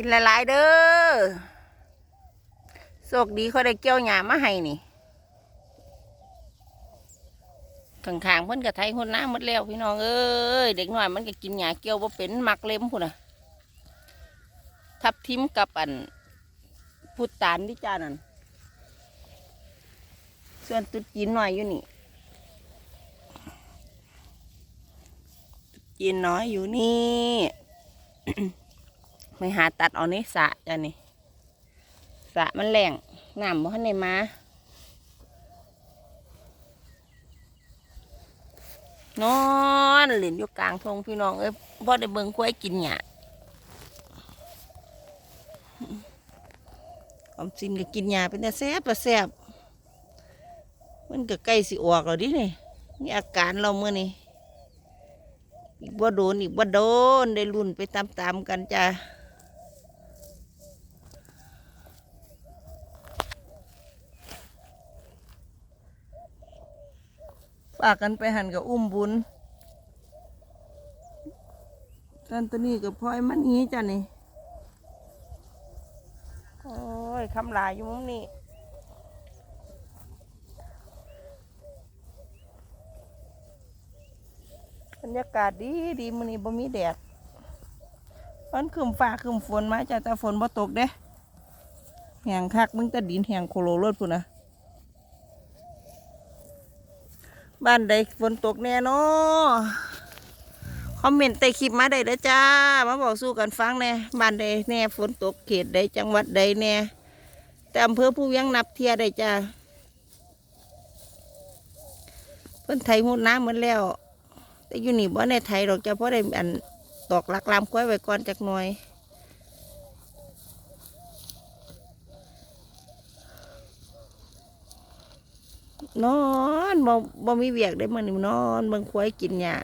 กินหลายๆเด้อโชคดีเขาได้เกี่ยวหญ้ามาให้นี่ข้างๆเพิ่นก็ไถหุ่นน้ำหมดแล้วพี่น้องเอ้ยเด็กน้อยมันก็กินหญ้าเกี่ยวบ่เป็นมักเล็มพุ่นน่ะทับทิมกับอันพุตานที่จานั่นส่วนตุ๊ดจีนน้อยอยู่นี่ตุ๊ดจีนน้อยอยู่นี่ ไม่หาตัดเอาในสะจ้ะนี่สะมันแหล่งน้ำบ่ทันได้มานอนเล่นอยู่กลางทงพี่น้องเอ้ยพ่ได้เบิ่งกล้วยกินหญ้าออมสินก็กินหญ้าเป็นแต่แซ่บแต่แซ่บมันก็ใกล้สิออกแล้วดินี่นี่อาการเราเมื่อนี่อีกบ่โดนอีกบ่โดนได้รุ่นไปตามๆกันจ้า ฝากกันไปหันกับอุ้มบุญกันตัวนี้กับพลอยมันนี้จ้ะนี่ โอ้ยคำลายอยู่มุมนี้บรรยากาศดีดีมื้อนี้บ่มีแดดมันคืมฟ้าคืมฝนมาจ้ะแต่ฝนบ่ตกเด้แหงคักมึงแตะดินแหงโคโลรถพุ่นนะ บ้านใดฝนตกแน่นอคอมเมนต์ใต้คลิปมาได้เด้อจ้า มาบอกสู้กันฟังแน่บ้านใดแน่ฝนตกเขตใดจังหวัดใดแน่แต่อำเภอผู้เวียงนับเทียได้จ้าเพิ่นไทยหูน้ำเหมือนแล้ว แต่อยู่นี่บ่ในไทยหรอกจ้าเพราะได้อันตอกลักลามก้อยไว้ก่อนจักหน่อย นอนบ่บ่มีเวียกได้มันนอนเบิ่งควายกินหญ้า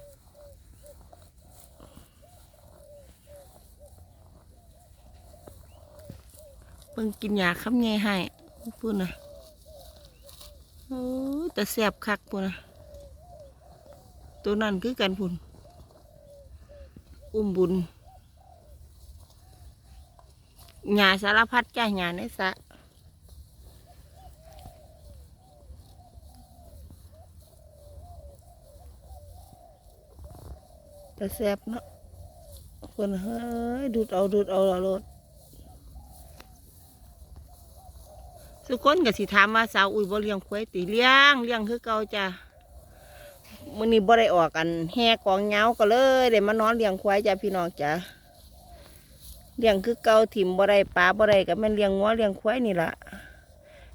เบิ่งกินหญ้าคำไงให้พูดนะโอ้แต่แสบคักพูดนะตัวนั้นคือกันพุ่นอุ้มบุญหญ้าสารพัดจ้าหญ้าในสระ แต่แซบเนาะคนเฮ้ยดูดเอาดูดเอาละรถสุกคนก็สิถามว่าสาวอุ้ยบ่เลี้ยงควายติเลี้ยงเลี้ยงคือเก่าจ้ะมื้อนี้บ่ได้ออกกันแห่กองเหงาก็เลยได้มานอนเลี้ยงควายจ้ะพี่น้องจ้ะเลี้ยงคือเก่าถิ่มบ่ได้ปลาบ่ได้ก็แม่นเลี้ยงงัวเลี้ยงควายนี่ล่ะ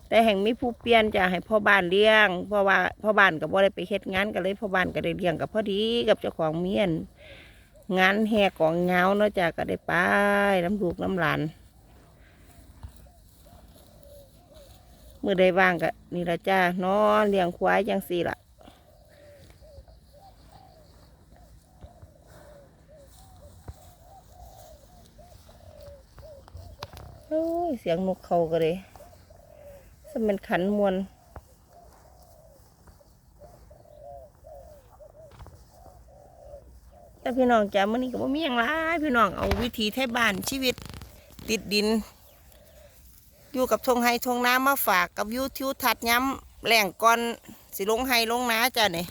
แต่แห่งมีผู้เปลี่ยนจะให้พ่อบ้านเลี้ยงเพราะว่าพ่อบ้านก็บ่ได้ไปเฮ็ดงานก็เลยพ่อบ้านก็ได้เลี้ยงกับพอดีกับเจ้าของเมียนงานแห่กองเงาเนาะจ้ะก็ได้ไปน้ำลูกน้ำหลานเมื่อใดว่างก็นี่ละจ้านอนเลี้ยงควายจังสี่ละโอ้ยเสียงนกเขาก็เลย สมันขันมวลแต่พี่น้องจ้ะมื่อนี้ก็บ่มีอย่างไรพี่น้องเอาวิธีไทยบ้านชีวิตติดดิน อยู่กับทงไฮทงน้ำมาฝากกับยูทิวทัดย้ำแหล่งก่อนสิลงไฮลงน้าจ้ะเนี่ย